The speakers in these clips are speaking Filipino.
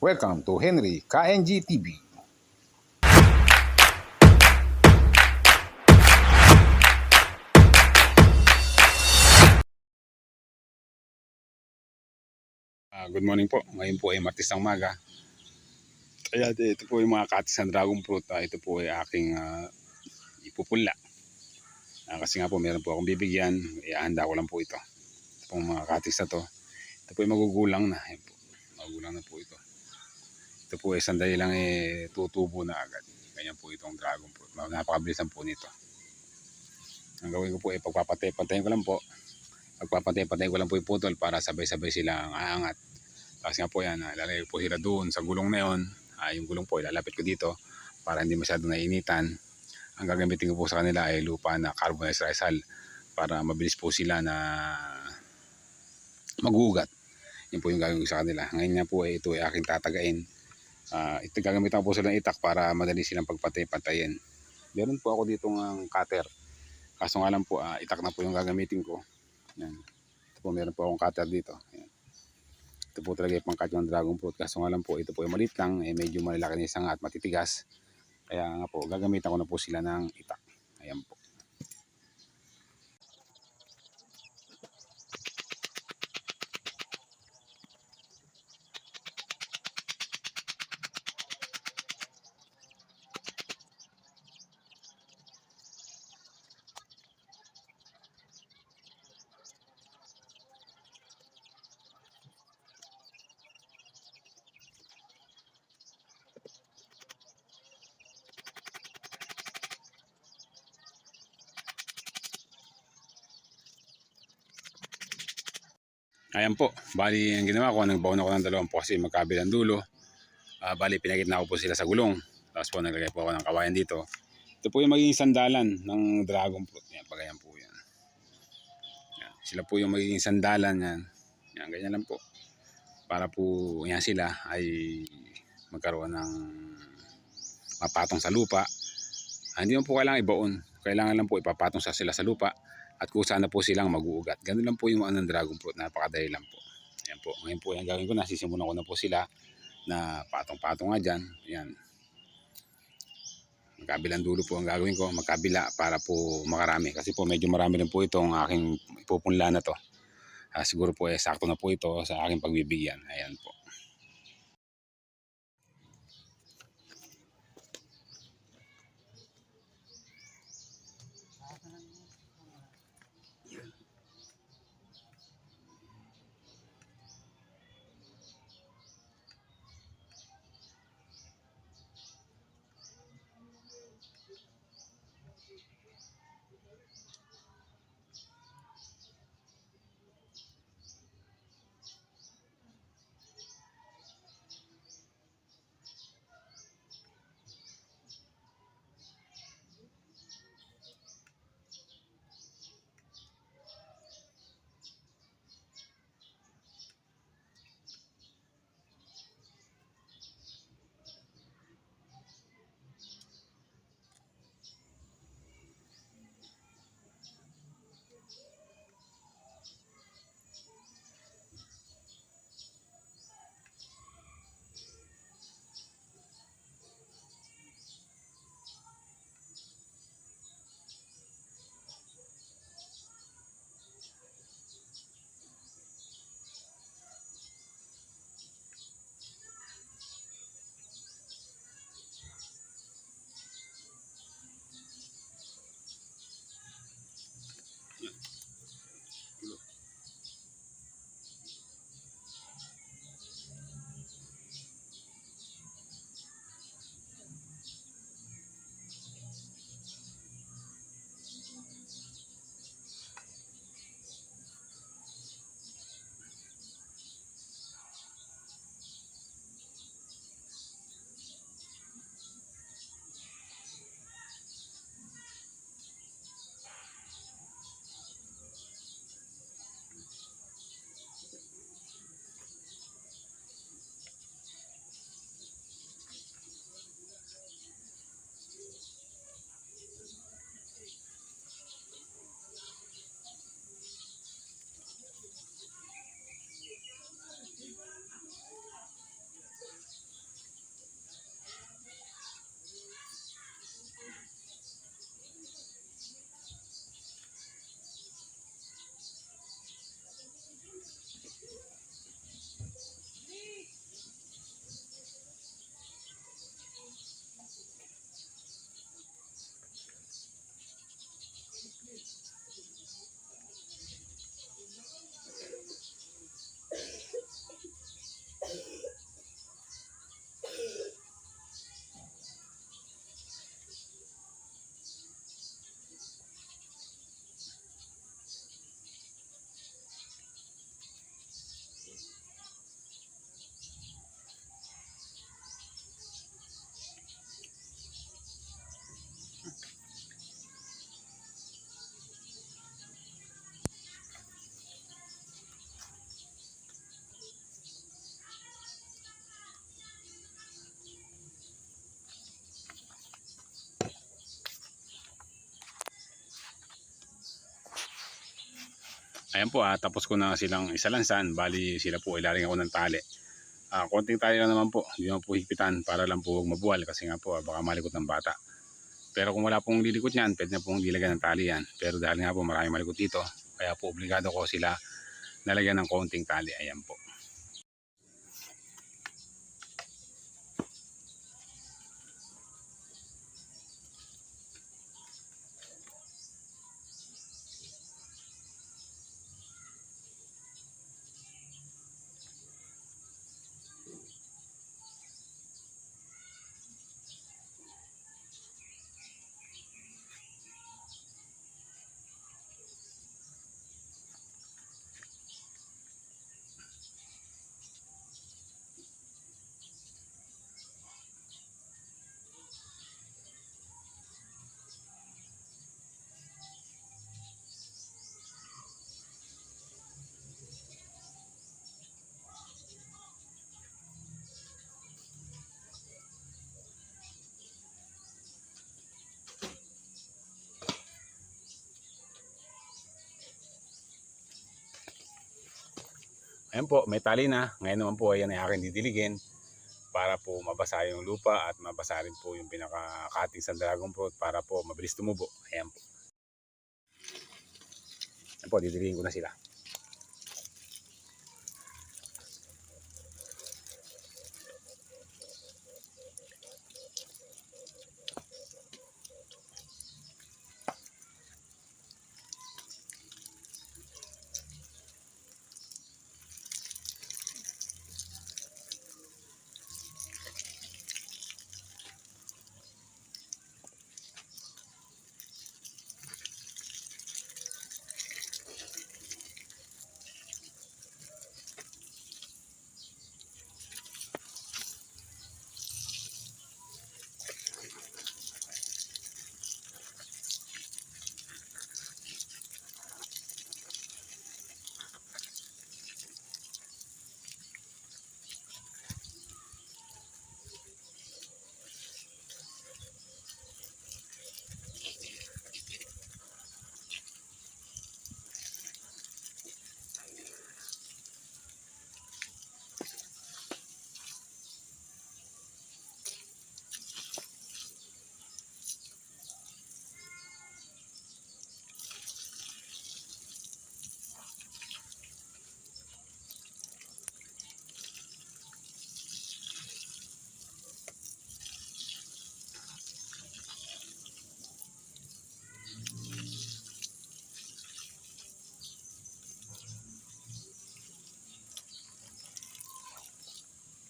Welcome to Henry KNG TV. Ah, good morning po. Ngayon po ay Martes ng Maga. Kaya ito po yung mga katis ng dragon fruit. Ah, ito po ay aking ah, ipupula. Ah, kasi nga po meron po akong bibigyan. Ihahanda ko lang po ito. Ito pong mga katis na to. Ito po ay magugulang na. Ayan po. Magugulang na po ito. Ito po ay sandali lang eh tutubo na agad. Ganyan po itong dragon fruit. Napakabilisan po nito. Ang gawin ko po ay pagpapatay-patayin ko lang po. Pagpapatay-patayin ko lang po yung putol para sabay-sabay silang aangat. Tapos nga po yan, ah, ilalagay ko po sila doon sa gulong na yun. Ah, yung gulong po, ilalapit ko dito para hindi masyado nainitan. Ang gagamitin ko po sa kanila ay lupa na carbonized hull para mabilis po sila na magugat. Yun po yung gagawin ko sa kanila. Ngayon nga po ay ito ay aking tatagain. Ah, ito gagamitan ko po silang itak para madali silang pagpatay-patayin. Meron po ako dito ng cutter. Kaso nga lang po, ah, itak na po yung gagamitin ko. Yan. Ito po, meron po akong cutter dito. Yan. Ito po talaga yung pangkat yung dragon fruit. Kaso nga lang po, ito po yung maliit lang. Eh, medyo malalaki na isang at matitigas. Kaya nga po, gagamitan ko na po sila ng itak. Ayan po. Ayan po. Bali, ang ginawa ko, nagbaon ako ng dalawang po kasi magkabilang dulo. Ah, bali, pinagitna ko po sila sa gulong. Tapos po, naglagay po ako ng kawayan dito. Ito po yung magiging sandalan ng dragon fruit. Yan, pagayan po yan. yan. Sila po yung magiging sandalan yan. Yan, ganyan lang po. Para po, yan sila ay magkaroon ng mapatong sa lupa. Ah, hindi mo po kailangan ibaon. Kailangan lang po ipapatong sa sila sa lupa at kung saan na po silang mag-uugat. Ganun lang po yung ano dragon fruit, napakadali lang po. Ayan po, ngayon po yung gagawin ko na, sisimulan ko na po sila na patong-patong nga dyan. Ayan. Magkabilang dulo po ang gagawin ko, magkabila para po makarami. Kasi po medyo marami rin po itong aking ipupunla na to. Ah, siguro po eh, sakto na po ito sa aking pagbibigyan. Ayan po. Ayan po, ah, tapos ko na silang isalansan. Bali, sila po ilaring ako ng tali. Ah, konting tali lang naman po. Hindi naman po higpitan para lang po huwag mabuwal kasi nga po ah, baka malikot ng bata. Pero kung wala pong lilikot niyan, pwede na pong dilagyan ng tali yan. Pero dahil nga po marami malikot dito, kaya po obligado ko sila nalagyan ng konting tali. Ayan po. Ayan po, may tali na. Ngayon naman po, ayan ay aking didiligin para po mabasa yung lupa at mabasa rin po yung pinaka-cutting sa dragon fruit para po mabilis tumubo. Ayan po. Ayan po, didiligin ko na sila.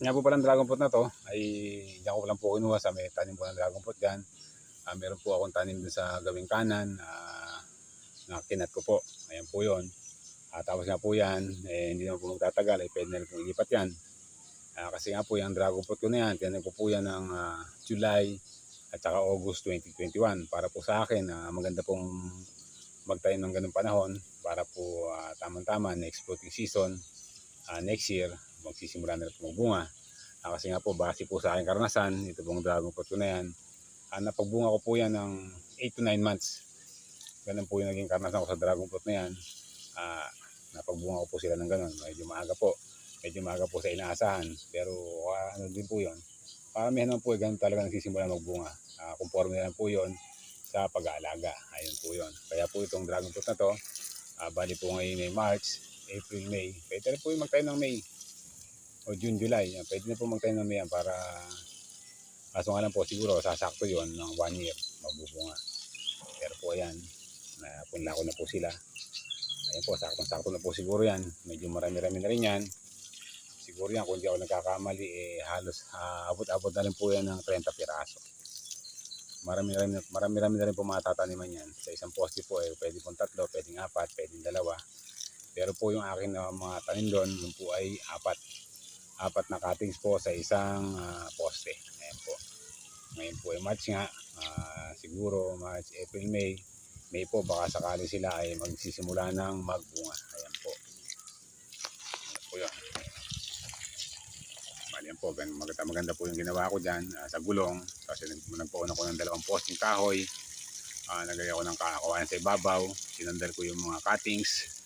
Nga po palang dragon fruit na to ay diyan ko lang po kinuha sa may tanim po ng dragon fruit dyan. Ah, meron po akong tanim dun sa gawing kanan ah, na kinat ko po. Ayan po yun. Ah, tapos nga po yan, eh, hindi naman po magtatagal, eh, pwede na rin ilipat yan. Ah, kasi nga po yung dragon fruit ko na yan, tinanim ko po yan ng ah, July at saka August 2021 para po sa akin ah, maganda pong magtanim ng ganung panahon para po ah, tamang-tama next fruiting season ah, next year magsisimula na po magbunga. Ah, kasi nga po, base po sa aking karanasan, ito pong dragon fruit ko na yan, ah, napagbunga ko po yan ng 8 to 9 months. Ganun po yung naging karanasan ko sa dragon fruit na yan. Ah, napagbunga ko po sila ng ganun. Medyo maaga po. Medyo maaga po sa inaasahan. Pero ah, ano din po yun. Paramihan naman po, eh, ganun talaga nagsisimula magbunga. Ah, conforme na po yun sa pag-aalaga. Ayun po yun. Kaya po itong dragon fruit na to, ah, bali po ngayon ay March, April, May. Pwede po yung magtayo ng May o June, July. Pwede na po magtayo ng May yan para kaso nga lang po siguro sasakto yon ng one year mabubunga. Pero po ayan, napunla ko na po sila. Ayan po, saktong-sakto na po siguro yan. Medyo marami-rami na rin yan. Siguro yan, kung di ako nagkakamali, eh, halos ah, abot-abot na rin po yan ng 30 piraso. Marami-rami marami-rami na rin po mga tataniman yan. Sa isang poste po, eh, pwede pong tatlo, pwedeng apat, pwedeng dalawa. Pero po yung akin na mga tanim doon, yung po ay apat. Apat na cuttings po sa isang ah, poste. Ayan po. Ngayon po ay March nga. ah, siguro March, April, May. May po, baka sakali sila ay magsisimula ng magbunga. Ayan po. Ayan po yun. Bali yan po, gan- maganda, maganda po yung ginawa ko dyan ah, sa gulong. Kasi nag- nagpauna ko ng dalawang posting kahoy. Uh, nagaya ko ng kakakuhaan sa ibabaw. Sinandal ko yung mga cuttings.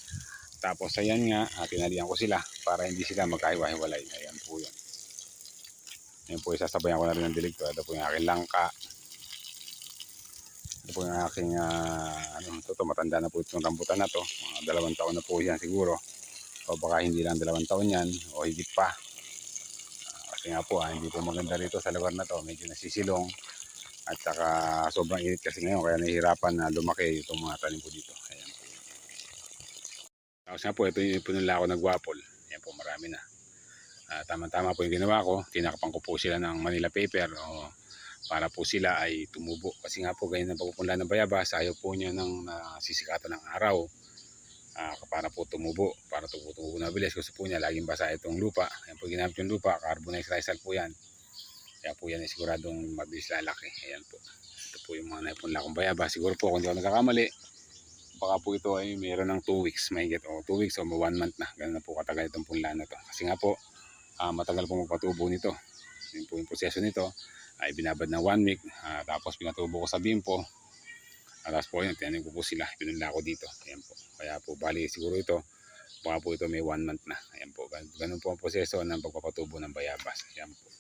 Tapos ayan nga, ah, tinalian ko sila para hindi sila magkahiwa-hiwalay. Ayan po yun. Ayan po, isasabayan ko na rin ng dilig to. Ito po yung aking langka. Ito po yung aking, ah, ano ito, to, matanda na po itong rambutan na to. Mga dalawang taon na po yan siguro. O baka hindi lang dalawang taon yan o higit pa. Ah, kasi nga po, ah, hindi po maganda rito sa lugar na to. Medyo nasisilong. At saka sobrang init kasi ngayon kaya nahihirapan na lumaki itong mga tanim po dito. Tapos nga po, ito yung punula ako nagwapol. Ayan po, marami na. Ah, tama-tama po yung ginawa ko. Tinakapan ko po sila ng Manila paper o para po sila ay tumubo. Kasi nga po ganyan ang pagpupunla ng bayabas, ayaw po niya ng nasisikatan ng araw ah, para po tumubo, para tumubo, tumubo na bilis. Gusto po niya laging basa itong lupa. Ayan po ginamit yung lupa, carbonized rice po yan. Kaya po yan ay siguradong mabilis lalaki. Ayan po. Ito po yung mga naipunla kong bayabas. Siguro po kung hindi ako nagkakamali, baka po ito ay mayroon ng 2 weeks mahigit o 2 weeks o 1 month na. Ganun na po katagal itong punla na to. Kasi nga po, ah, matagal po magpatubo nito. Yun po yung proseso nito ay binabad ng 1 week. ah, tapos pinatubo ko sa bimpo. Ah, tapos po yun, tinanim ko po sila. Pinunla ko dito. Ayan po. Kaya po, bali siguro ito, baka po ito may 1 month na. Ayan po. Ganun, ganun po ang proseso ng pagpapatubo ng bayabas. Ayan po.